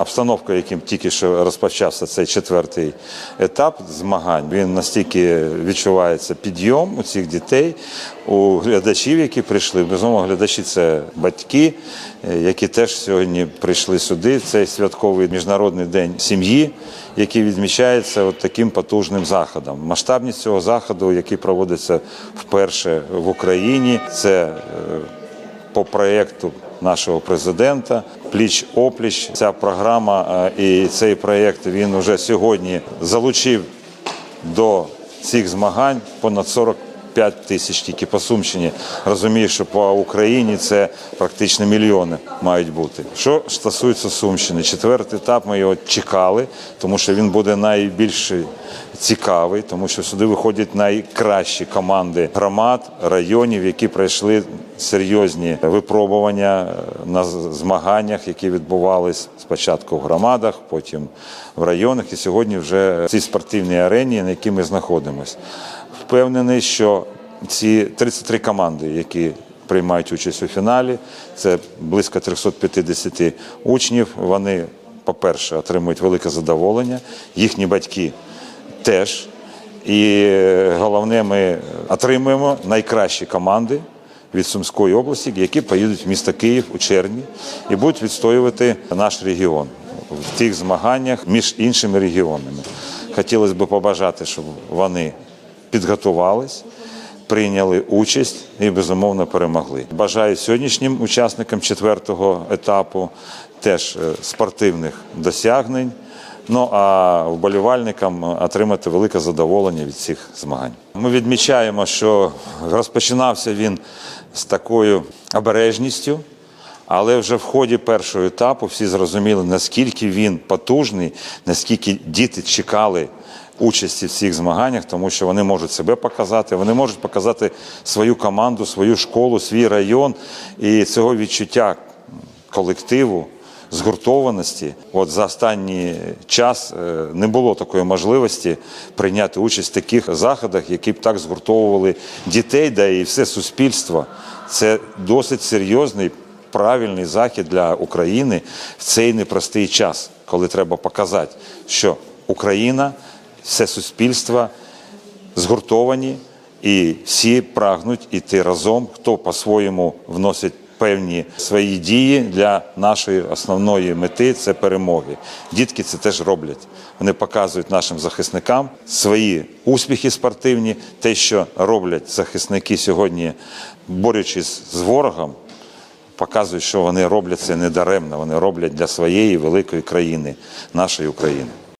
обстановка, яким тільки що розпочався цей четвертий етап змагань, він настільки відчувається підйом у цих дітей, у глядачів, які прийшли. Безумовно, глядачі це батьки, е, які теж сьогодні прийшли сюди. Цей святковий міжнародний день сім'ї, який відмічається от таким потужним заходом. Масштабність цього заходу, який проводиться вперше в Україні, це е, по проєкту нашого президента пліч опліч. Ця програма е, і цей проєкт він вже сьогодні залучив до цих змагань понад 45 тисяч тільки по Сумщині. Розумію, що по Україні це практично мільйони мають бути. Що стосується Сумщини, четвертий етап ми його чекали, тому що він буде найбільш цікавий, тому що сюди виходять найкращі команди громад, районів, які пройшли серйозні випробування на змаганнях, які відбувались спочатку в громадах, потім в районах, і сьогодні вже в цій спортивній арені, на якій ми знаходимося. Впевнений, що ці 33 команди, які приймають участь у фіналі, це близько 350 учнів. Вони, по-перше, отримують велике задоволення, їхні батьки теж. І е, головне, ми отримуємо найкращі команди від Сумської області, які поїдуть в місто Київ у червні і будуть відстоювати наш регіон в тих змаганнях між іншими регіонами. Хотілося б побажати, щоб вони підготувались, прийняли участь і безумовно перемогли. Бажаю сьогоднішнім учасникам четвертого етапу теж е, спортивних досягнень. Ну а вболівальникам отримати велике задоволення від цих змагань. Ми відмічаємо, що розпочинався він з такою обережністю, але вже в ході першого етапу всі зрозуміли, наскільки він потужний, наскільки діти чекали участі в цих змаганнях, тому що вони можуть себе показати, вони можуть показати свою команду, свою школу, свій район і цього відчуття колективу згуртованості. От за останній час е, не було такої можливості прийняти участь в таких заходах, які б так згуртовували дітей, да і все суспільство. Це досить серйозний. Правильний захід для України в цей непростий час, коли треба показати, що Україна, все суспільство згуртовані і всі прагнуть іти разом, хто по-своєму вносить певні свої дії для нашої основної мети це перемоги. Дітки це теж роблять. Вони показують нашим захисникам свої успіхи спортивні, те, що роблять захисники сьогодні, борючись з ворогом. Показують, що вони роблять це недаремно. Вони роблять для своєї великої країни, нашої України.